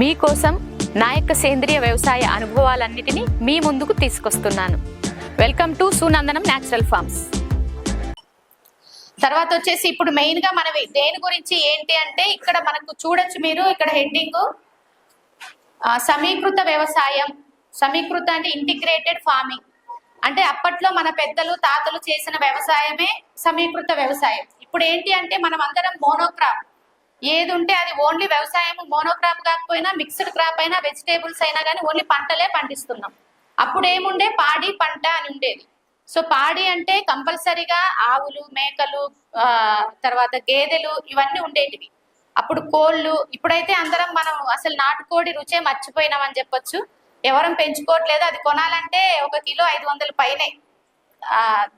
మీకోసం నా యొక్క సేంద్రియ వ్యవసాయ అనుభవాలన్నిటినీ మీ ముందుకు తీసుకొస్తున్నాను. Welcome to Sunandanam natural farms తర్వాత వచ్చేసి ఇప్పుడు మెయిన్గా మనం దేని గురించి ఏంటి అంటే ఇక్కడ మనకు చూడొచ్చు మీరు ఇక్కడ హెడ్డింగ్ సమీకృత వ్యవసాయం సమీకృత అంటే ఇంటిగ్రేటెడ్ ఫార్మింగ్ అంటే అప్పట్లో మన పెద్దలు తాతలు చేసిన వ్యవసాయమే సమీకృత వ్యవసాయం. ఇప్పుడు ఏంటి అంటే మనం అందరం మోనోక్రాప్ ఏది ఉంటే అది ఓన్లీ వ్యవసాయం మోనోక్రాప్ కాకపోయినా మిక్స్డ్ క్రాప్ అయినా వెజిటేబుల్స్ అయినా కానీ ఓన్లీ పంటలే పండిస్తున్నాం. అప్పుడు ఏముండే పాడి పంట అని ఉండేది. సో పాడి అంటే కంపల్సరీగా ఆవులు మేకలు తర్వాత గేదెలు ఇవన్నీ ఉండేటివి. అప్పుడు కోళ్ళు ఇప్పుడైతే అందరం మనం అసలు నాటుకోడి రుచే మర్చిపోయినాం అని చెప్పొచ్చు. ఎవరం పెంచుకోవట్లేదు. అది కొనాలంటే ఒక కిలో ఐదు వందల పైనే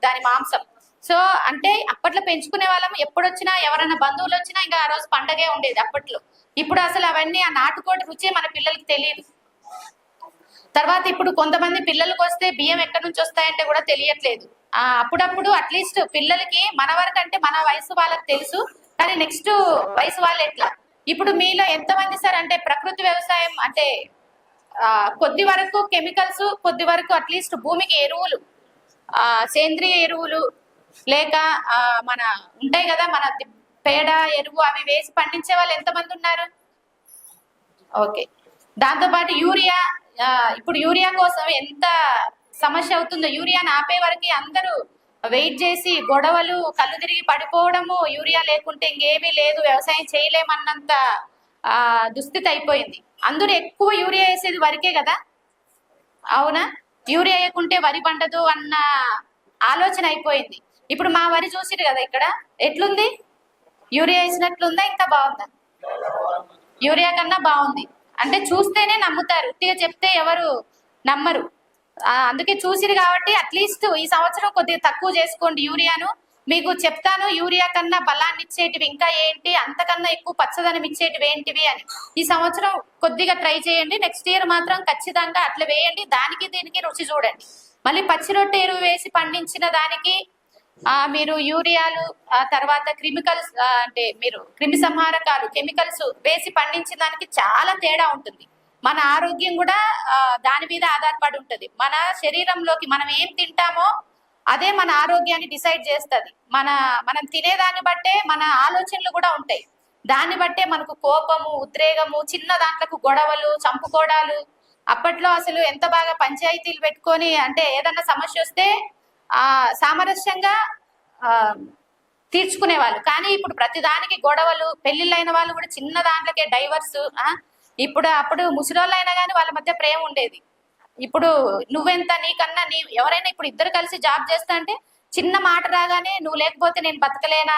దాని మాంసం. సో అంటే అప్పట్లో పెంచుకునే వాళ్ళం. ఎప్పుడు వచ్చినా ఎవరైనా బంధువులు వచ్చినా ఇంకా ఆ రోజు పండగే ఉండేది అప్పట్లో. ఇప్పుడు అసలు అవన్నీ ఆ నాటుకోటి రుచి మన పిల్లలకి తెలియదు. తర్వాత ఇప్పుడు కొంతమంది పిల్లలకు వస్తే బియ్యం ఎక్కడి నుంచి వస్తాయంటే కూడా తెలియట్లేదు. ఆ అప్పుడప్పుడు అట్లీస్ట్ పిల్లలకి మన వరకు అంటే మన వయసు వాళ్ళకి తెలుసు. కానీ నెక్స్ట్ వయసు వాళ్ళు ఎట్లా? ఇప్పుడు మీలో ఎంతమంది సార్ అంటే ప్రకృతి వ్యవసాయం అంటే ఆ కొద్ది వరకు కెమికల్స్ కొద్ది వరకు అట్లీస్ట్ భూమికి ఎరువులు ఆ సేంద్రియ ఎరువులు లేక మన ఉంటాయి కదా మన పేడ ఎరువు అవి వేసి పండించే వాళ్ళు ఎంతమంది ఉన్నారు? ఓకే. దాంతో పాటు యూరియా ఇప్పుడు యూరియా కోసం ఎంత సమస్య అవుతుందో యూరియా ఆపే వరకు అందరూ వెయిట్ చేసి గొడవలు కళ్ళు తిరిగి పడిపోవడము యూరియా లేకుంటే ఇంకేమీ లేదు వ్యవసాయం చేయలేమన్నంత దుస్థితి అయిపోయింది. అందరూ ఎక్కువ యూరియా వేసేది వరకే కదా? అవునా? యూరియా వేయకుంటే వరి పండదు అన్న ఆలోచన అయిపోయింది. ఇప్పుడు మా వరి చూసిరు కదా ఇక్కడ? ఎట్లుంది? యూరియా వేసినట్లుందా? ఇంకా బాగుందా? యూరియా కన్నా బాగుంది. అంటే చూస్తేనే నమ్ముతారు. ఉట్టిగా చెప్తే ఎవరు నమ్మరు. అందుకే చూసిరు కాబట్టి అట్లీస్ట్ ఈ సంవత్సరం కొద్దిగా తక్కువ చేసుకోండి యూరియాను. మీకు చెప్తాను యూరియా కన్నా బలాన్ని ఇచ్చేటివి ఇంకా ఏంటి? అంతకన్నా ఎక్కువ పచ్చదనం ఇచ్చేటివి ఏంటివి అని. ఈ సంవత్సరం కొద్దిగా ట్రై చేయండి. నెక్స్ట్ ఇయర్ మాత్రం ఖచ్చితంగా అట్లా వేయండి. దానికి దీనికి రుచి చూడండి. మళ్ళీ పచ్చి రొట్టె ఎరువు వేసి పండించిన దానికి మీరు యూరియాలు ఆ తర్వాత క్రిమికల్స్ అంటే మీరు క్రిమి సంహారకాలు కెమికల్స్ వేసి పండించిన దానికి చాలా తేడా ఉంటుంది. మన ఆరోగ్యం కూడా దాని మీద ఆధారపడి ఉంటుంది. మన శరీరంలోకి మనం ఏం తింటామో అదే మన ఆరోగ్యాన్ని డిసైడ్ చేస్తుంది. మన మనం తినేదాన్ని బట్టే మన ఆలోచనలు కూడా ఉంటాయి. దాన్ని బట్టే మనకు కోపము ఉద్రేగము చిన్న దాంట్లకు గొడవలు చంపుకోవడాలు అప్పట్లో అసలు ఎంత బాగా పంచాయతీలు పెట్టుకొని అంటే ఏదన్నా సమస్య వస్తే ఆ సామరస్యంగా ఆ తీర్చుకునే వాళ్ళు కానీ ఇప్పుడు ప్రతిదానికి గొడవలు పెళ్ళిళ్ళైన వాళ్ళు కూడా చిన్న దాంట్లోకే డైవర్స్ ఆ? ఇప్పుడు అప్పుడు ముసలోళ్ళు అయినా కానీ వాళ్ళ మధ్య ప్రేమ ఉండేది. ఇప్పుడు నువ్వెంత నీకన్నా నీ ఎవరైనా ఇప్పుడు ఇద్దరు కలిసి జాబ్ చేస్తా అంటే చిన్న మాట రాగానే నువ్వు లేకపోతే నేను బతకలేనా?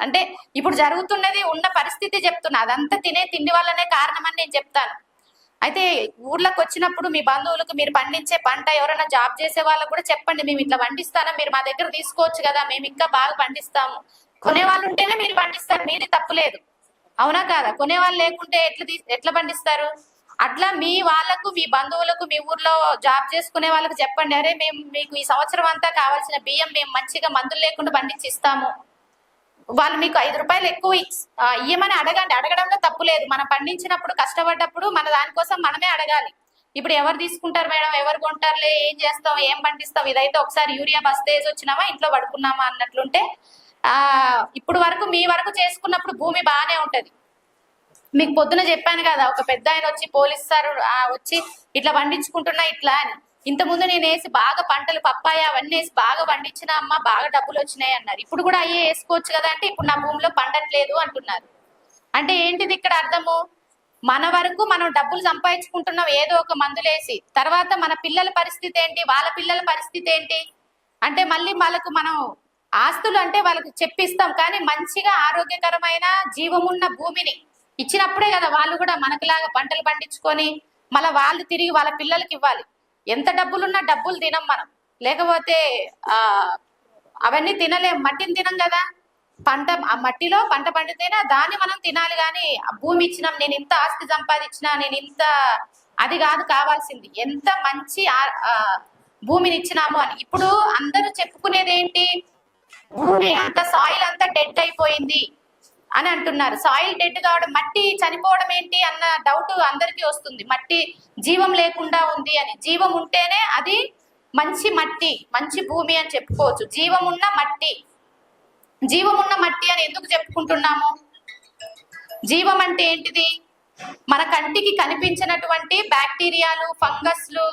అంటే ఇప్పుడు జరుగుతున్నది ఉన్న పరిస్థితి చెప్తున్నా. అదంతా తినే తిండి వల్లనే కారణమని నేను చెప్తాను. అయితే ఊర్లోకి వచ్చినప్పుడు మీ బంధువులకు మీరు పండించే పంట ఎవరైనా జాబ్ చేసే వాళ్ళకు కూడా చెప్పండి మేము ఇట్లా పండిస్తానా మీరు మా దగ్గర తీసుకోవచ్చు కదా మేము ఇంకా బాగా పండిస్తాము. కొనే వాళ్ళు ఉంటేనే మీరు పండిస్తారు మీది తప్పులేదు అవునా కాదా? కొనేవాళ్ళు లేకుంటే ఎట్లా తీ- ఎట్లా పండిస్తారు? అట్లా మీ వాళ్ళకు మీ బంధువులకు మీ ఊర్లో జాబ్ చేసుకునే వాళ్ళకి చెప్పండి అరే మేము మీకు ఈ సంవత్సరం అంతా కావాల్సిన బియ్యం మేము మంచిగా మందులు లేకుండా పండించి ఇస్తాము. వాళ్ళు మీకు ఐదు రూపాయలు ఎక్కువ ఇయ్యమని అడగండి. అడగడంలో తప్పు లేదు. మనం పండించినప్పుడు కష్టపడ్డప్పుడు మన దానికోసం మనమే అడగాలి. ఇప్పుడు ఎవరు తీసుకుంటారు మేడం? ఎవరు కొంటారులే? ఏం చేస్తాం? ఏం పండిస్తాం? ఇదైతే ఒకసారి యూరియా బస్తేజ్ వేసి వచ్చినామా? ఇంట్లో పడుకున్నామా అన్నట్లుంటే ఆ ఇప్పుడు వరకు మీ వరకు చేసుకున్నప్పుడు భూమి బాగానే ఉంటది. మీకు పొద్దున చెప్పాను కదా ఒక పెద్ద ఆయన వచ్చి పోలీస్ సార్ వచ్చి ఇట్లా పండించుకుంటున్నా ఇట్లా అని. ఇంత ముందు నేను వేసి బాగా పంటలు పప్పాయ అవన్నీ వేసి బాగా పండించిన అమ్మ బాగా డబ్బులు వచ్చినాయి అన్నారు. ఇప్పుడు కూడా అయ్యే వేసుకోవచ్చు కదా అంటే ఇప్పుడు నా భూమిలో పండట్లేదు అంటున్నారు. అంటే ఏంటిది ఇక్కడ అర్థము? మన వరకు మనం డబ్బులు సంపాదించుకుంటున్నాం ఏదో ఒక మందులేసి తర్వాత మన పిల్లల పరిస్థితి ఏంటి? వాళ్ళ పిల్లల పరిస్థితి ఏంటి? అంటే మళ్ళీ వాళ్ళకు మనం ఆస్తులు అంటే వాళ్ళకు చెప్పిస్తాం కానీ మంచిగా ఆరోగ్యకరమైన జీవమున్న భూమిని ఇచ్చినప్పుడే కదా వాళ్ళు కూడా మనకులాగా పంటలు పండించుకొని మళ్ళీ వాళ్ళు తిరిగి వాళ్ళ పిల్లలకి ఇవ్వాలి. ఎంత డబ్బులున్నా డబ్బులు తినం మనం. లేకపోతే ఆ అవన్నీ తినలేం. మట్టిని తినం కదా. పంట ఆ మట్టిలో పంట పండితేనే దాన్ని మనం తినాలి కానీ ఆ భూమి ఇచ్చినాం నేను ఇంత ఆస్తి సంపాదించినా నేను ఇంత అది కాదు కావాల్సింది. ఎంత మంచి ఆ- భూమిని ఇచ్చినాము అని. ఇప్పుడు అందరూ చెప్పుకునేది ఏంటి? భూమి అంత సాయిల్ అంతా డెడ్ అయిపోయింది. అని అంటున్నారు. సాయిల్ డెడ్ కావడం మట్టి చనిపోవడం ఏంటి అన్న డౌట్ అందరికీ వస్తుంది. మట్టి జీవం లేకుండా ఉంది అని. జీవం ఉంటేనే అది మంచి మట్టి మంచి భూమి అని చెప్పుకోవచ్చు. జీవం ఉన్న మట్టి. జీవం ఉన్న మట్టి అని ఎందుకు చెప్పుకుంటున్నాము? జీవం అంటే ఏంటిది? మన కంటికి కనిపించినటువంటి బ్యాక్టీరియాలు ఫంగస్లు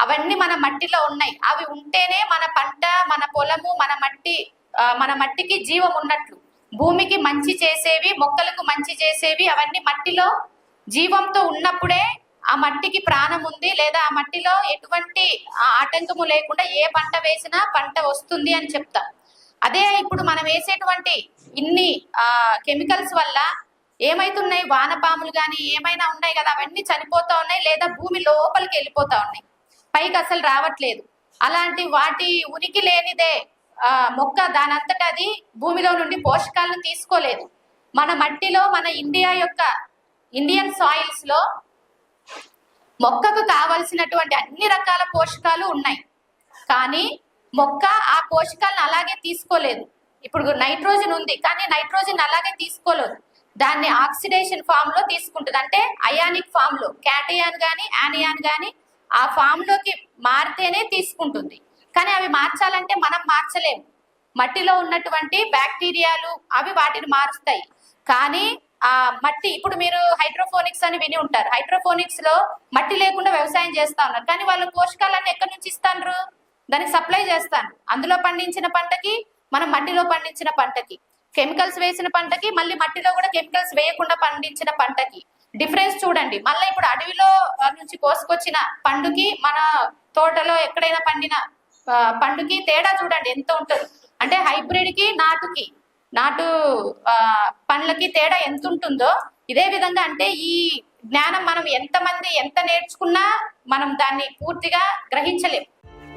అవన్నీ మన మట్టిలో ఉన్నాయి. అవి ఉంటేనే మన పంట మన పొలము మన మట్టి మన మట్టికి జీవం ఉన్నట్లు. భూమికి మంచి చేసేవి మొక్కలకు మంచి చేసేవి అవన్నీ మట్టిలో జీవంతో ఉన్నప్పుడే ఆ మట్టికి ప్రాణం ఉంది లేదా ఆ మట్టిలో ఎటువంటి ఆటంకము లేకుండా ఏ పంట వేసినా పంట వస్తుంది అని చెప్తాం. అదే ఇప్పుడు మనం వేసేటువంటి ఇన్ని ఆ కెమికల్స్ వల్ల ఏమైతున్నాయి? వానపాములు కానీ ఏమైనా ఉన్నాయి కదా? అవన్నీ చనిపోతా ఉన్నాయి లేదా భూమి లోపలికి వెళ్ళిపోతా ఉన్నాయి? పైకి అసలు రావట్లేదు. అలాంటి వాటి ఉనికి లేనిదే మొక్క దానంతట అది భూమిలో నుండి పోషకాలను తీసుకోలేదు. మన మట్టిలో మన ఇండియా యొక్క ఇండియన్ సాయిల్స్లో మొక్కకు కావలసినటువంటి అన్ని రకాల పోషకాలు ఉన్నాయి. కానీ మొక్క ఆ పోషకాలను అలాగే తీసుకోలేదు. ఇప్పుడు నైట్రోజన్ ఉంది కానీ నైట్రోజన్ అలాగే తీసుకోలేదు. దాన్ని ఆక్సిడేషన్ ఫామ్లో తీసుకుంటుంది. అంటే అయానిక్ ఫామ్లో క్యాటయాన్ గాని యానియాన్ గాని ఆ ఫామ్లోకి మారితేనే తీసుకుంటుంది. కానీ అవి మార్చాలంటే మనం మార్చలేము మట్టిలో ఉన్నటువంటి బ్యాక్టీరియాలు అవి వాటిని మారుస్తాయి. కానీ ఆ మట్టి ఇప్పుడు మీరు హైడ్రోఫోనిక్స్ అని విని ఉంటారు. హైడ్రోఫోనిక్స్లో మట్టి లేకుండా వ్యవసాయం చేస్తా ఉన్నారు. కానీ వాళ్ళు పోషకాలన్నీ ఎక్కడి నుంచి ఇస్తాను దానికి సప్లై చేస్తాను. అందులో పండించిన పంటకి మనం మట్టిలో పండించిన పంటకి. కెమికల్స్ వేసిన పంటకి మళ్ళీ మట్టిలో కూడా కెమికల్స్ వేయకుండా పండించిన పంటకి. డిఫరెన్స్ చూడండి. మళ్ళీ ఇప్పుడు అడవిలో నుంచి కోసుకొచ్చిన పండుకి మన తోటలో ఎక్కడైనా పండిన పండుకి తేడా చూడండి ఎంత ఉంటుంది. అంటే హైబ్రిడ్కి నాటుకి నాటు ఆ, పండ్లకి తేడా ఎంత ఉంటుందో ఇదే విధంగా అంటే ఈ జ్ఞానం మనం ఎంతమంది ఎంత నేర్చుకున్నా మనం దాన్ని పూర్తిగా గ్రహించలేం.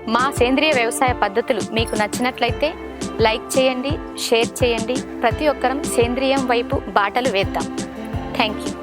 మా సేంద్రియ వ్యవసాయ పద్ధతులు మీకు నచ్చినట్లయితే లైక్ చేయండి షేర్ చేయండి. ప్రతి ఒక్కరం సేంద్రియం వైపు బాటలు వేద్దాం. Thank you.